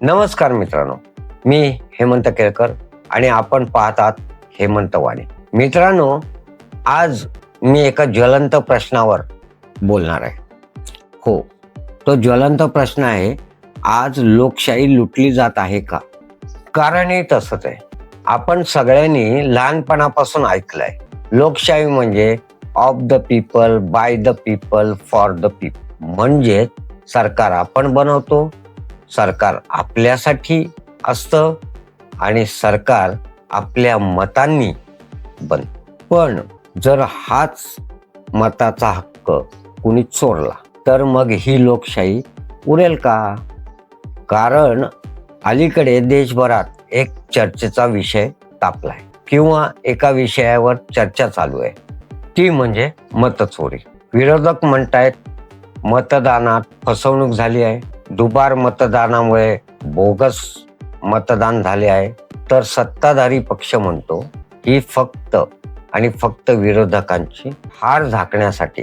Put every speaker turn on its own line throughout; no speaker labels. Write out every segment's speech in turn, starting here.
नमस्कार मित्रांनो. मी हेमंत केळकर आणि आपण पाहतात हेमंत वाणी. मित्रांनो आज मी एका ज्वलंत प्रश्नावर बोलणार आहे. हो तो ज्वलंत प्रश्न आहे आज लोकशाही लुटली जात आहे का? कारणही तसंच आहे. आपण सगळ्यांनी लहानपणापासून ऐकलंय. लोकशाही म्हणजे of the people by the people for the people म्हणजे सरकार आपण बनवतो सरकार आपल्यासाठी असतं आणि सरकार आपल्या मतांनी बन पण जर हाच मताचा हक्क कुणी चोरला तर मग ही लोकशाही उरेल का? कारण अलीकडे देशभरात एक चर्चेचा विषय तापलाय किंवा एका विषयावर चर्चा चालू आहे. ती म्हणजे मतचोरी. विरोधक म्हणतायत मतदानात फसवणूक झाली आहे. दुबार मतदानामुळे बोगस मतदान झाले आहे. तर सत्ताधारी पक्ष म्हणतो ही फक्त आणि फक्त विरोधकांची हार झाकण्यासाठी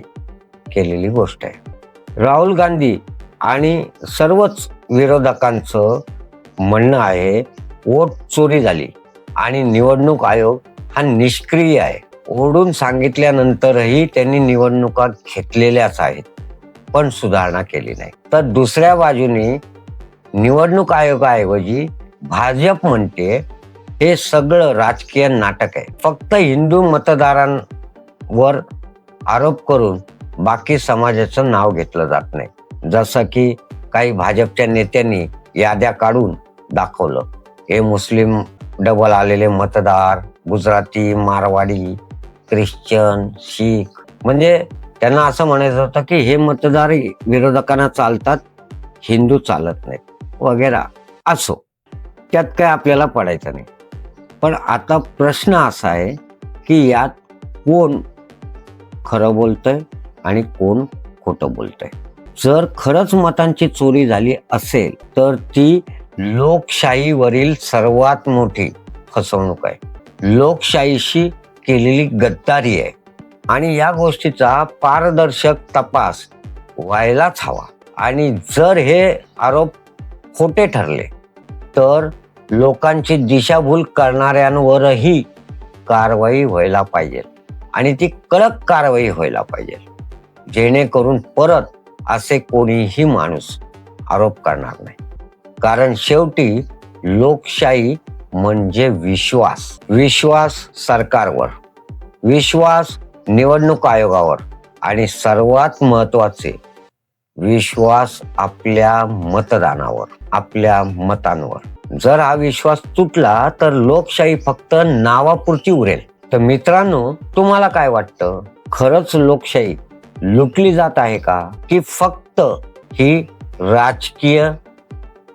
केलेली गोष्ट आहे. राहुल गांधी आणि सर्वच विरोधकांचं म्हणणं आहे वोट चोरी झाली आणि निवडणूक आयोग हा निष्क्रिय आहे. ओढून सांगितल्यानंतरही त्यांनी निवडणुका घेतलेल्याच आहेत. पण सुधारणा केली नाही. तर दुसऱ्या बाजूने निवडणूक आयोगाऐवजी भाजप म्हणते हे सगळं राजकीय नाटक आहे. फक्त हिंदू मतदारांवर आरोप करून बाकी समाजाचं नाव घेतलं जात नाही. जसं की काही भाजपच्या नेत्यांनी याद्या काढून दाखवलं. हे मुस्लिम डबल आलेले मतदार गुजराती मारवाडी ख्रिश्चन शीख म्हणजे त्यांना असं म्हणायचं होतं की हे मतदार विरोधकांना चालतात हिंदू चालत नाहीत वगैरे असो. त्यात काय आपल्याला पडायचं नाही. पण आता प्रश्न असा आहे की यात कोण खरं बोलतंय आणि कोण खोटं बोलतंय. जर खरंच मतांची चोरी झाली असेल तर ती लोकशाहीवरील सर्वात मोठी फसवणूक आहे. लोकशाहीशी केलेली गद्दारी आहे. आणि या गोष्टीचा पारदर्शक तपास व्हायलाच हवा. आणि जर हे आरोप खोटे ठरले तर लोकांची दिशाभूल करणाऱ्यांवरही कारवाई व्हायला पाहिजे. आणि ती कडक कारवाई व्हायला पाहिजे. जेणेकरून परत असे कोणीही माणूस आरोप करणार नाही. कारण शेवटी लोकशाही म्हणजे विश्वास. विश्वास सरकारवर. विश्वास निवडणूक आयोगावर. आणि सर्वात महत्त्वाचे विश्वास आपल्या मतदानावर आपल्या मतांवर. जर हा विश्वास तुटला तर लोकशाही फक्त नावापुरती उरेल. तर मित्रांनो तुम्हाला काय वाटतं? खरंच लोकशाही लुटली जात आहे का? की फक्त ही राजकीय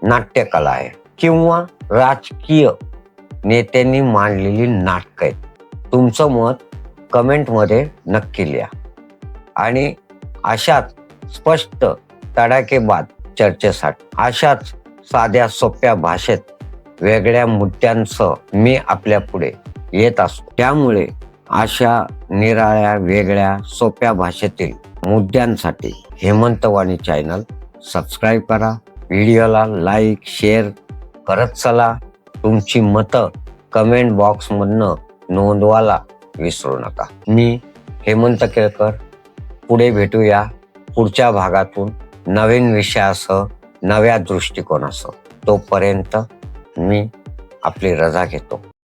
नाट्यकला आहे? किंवा राजकीय नेत्यांनी मांडलेली नाटकं आहेत? तुमचं मत कमेंटमध्ये नक्की लिहा. आणि अशाच स्पष्ट तडाखेबाद चर्चेसाठी अशाच साध्या सोप्या भाषेत वेगळ्या मुद्द्यांसह मी आपल्या पुढे येत असतो. त्यामुळे अशा निराळ्या वेगळ्या सोप्या भाषेतील मुद्द्यांसाठी हेमंतवाणी चॅनल सबस्क्राईब करा. व्हिडिओला लाईक शेअर करत चला. तुमची मतं कमेंट बॉक्समधनं नोंदवाला विसरू नका. मी हेमंत केळकर. पुढे भेटूया पुढच्या भागातून नवीन विषयासह नव्या दृष्टिकोनासह. तोपर्यंत मी आपली रजा घेतो.